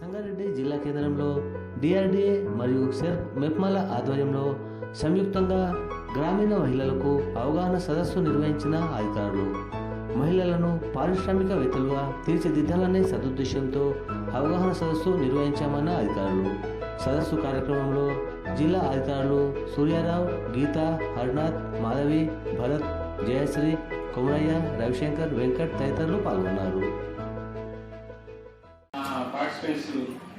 సంగారెడ్డి జిల్లా కేంద్రంలో డిఆర్డిఏ మరియు సెర్ప్ మెప్మల ఆధ్వర్యంలో సంయుక్తంగా గ్రామీణ మహిళలకు అవగాహన సదస్సు నిర్వహించిన అధికారులు. మహిళలను పారిశ్రామికవేత్తలుగా తీర్చిదిద్దాలనే సదుద్దేశంతో అవగాహన సదస్సు నిర్వహించామన్న అధికారులు. సదస్సు కార్యక్రమంలో జిల్లా అధికారులు సూర్యారావు గీత హరినాథ్ మాధవి భరత్ జయశ్రీ కొమరయ్య రవిశంకర్ వెంకట్ తదితరులు పాల్గొన్నారు. పార్టిసిపెంట్స్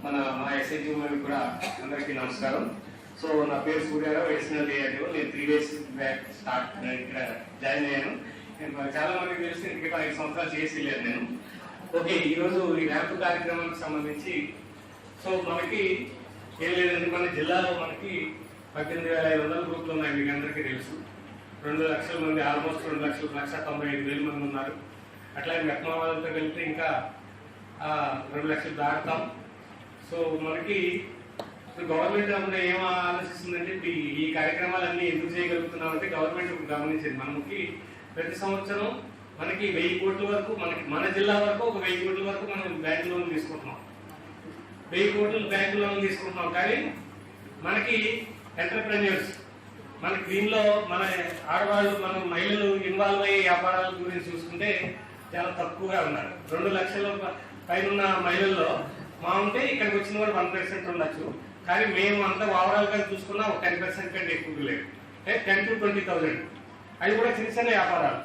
మన మా ఎస్ఐజీ వారికి కూడా అందరికీ నమస్కారం. సో నా పేరు సూర్యారావు ఎడిషనల్ ఏఆర్ఓ నేను త్రీ డేస్ బ్యాక్ స్టార్ట్ ఇక్కడ జాయిన్ అయ్యాను. నేను చాలా మందికి తెలిసి ఇక్కడ ఐదు సంవత్సరాలు చేసి లేదు నేను. ఓకే ఈరోజు ఈ ర్యాంపు కార్యక్రమానికి సంబంధించి సో మనకి ఏం లేదండి మన జిల్లాలో మనకి పద్దెనిమిది వేల ఐదు వందల గ్రూపులు ఉన్నాయి మీకు అందరికీ తెలుసు. రెండు లక్షల మంది ఆల్మోస్ట్ రెండు లక్షల లక్ష తొంభై ఐదు వేల మంది ఉన్నారు. అట్లాగే మెట్మా వాళ్ళతో కలిపితే ఇంకా రెండు లక్షలు దాటుతాం. సో మనకి గవర్నమెంట్ అప్పుడు ఏం ఆలోచిస్తుందంటే ఈ- కార్యక్రమాలన్నీ ఎందుకు చేయగలుగుతున్నాం అంటే గవర్నమెంట్ గమనించింది. మనకి ప్రతి సంవత్సరం మనకి వెయ్యి కోట్ల వరకు మనకి మన జిల్లా వరకు ఒక వెయ్యి కోట్ల వరకు మనం బ్యాంక్ లోన్ తీసుకుంటున్నాం. వెయ్యి కోట్లు బ్యాంక్ లోన్ తీసుకుంటున్నాం. కానీ మనకి ఎంటర్ప్రెన్యూర్స్ మనకి దీనిలో మన ఆడవాళ్ళు మన మహిళలు ఇన్వాల్వ్ అయ్యే వ్యాపారాల గురించి చూసుకుంటే చాలా తక్కువగా ఉన్నారు. రెండు లక్షల పైన ఉన్న మహిళల్లో మా ఉంటే ఇక్కడికి వచ్చిన వాళ్ళు వన్ పర్సెంట్ ఉండొచ్చు. కానీ మేము అంతా ఓవరాల్గా చూసుకున్నా ఒక టెన్ పర్సెంట్ కంటే ఎక్కువ లేదు టెన్ టు ట్వంటీ థౌసండ్ అవి కూడా చిన్న చిన్న వ్యాపారాలు.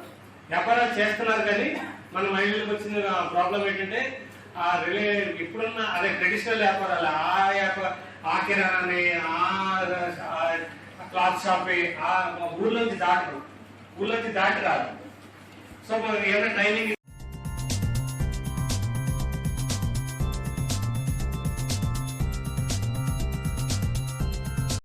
వ్యాపారాలు చేస్తున్నారు కానీ మన మహిళలకు వచ్చిన ప్రాబ్లం ఏంటంటే ఆ రిలే ఇప్పుడున్న అదే ట్రెడిషనల్ వ్యాపారాలు ఆ వ్యాపార ఆ కిరాణాని ఆ క్లాత్ షాప్ ఆ ఊళ్ళోంచి దాటరు. ఊళ్ళోంచి దాటి రాదు సో మనకి ఏమైనా ట్రైనింగ్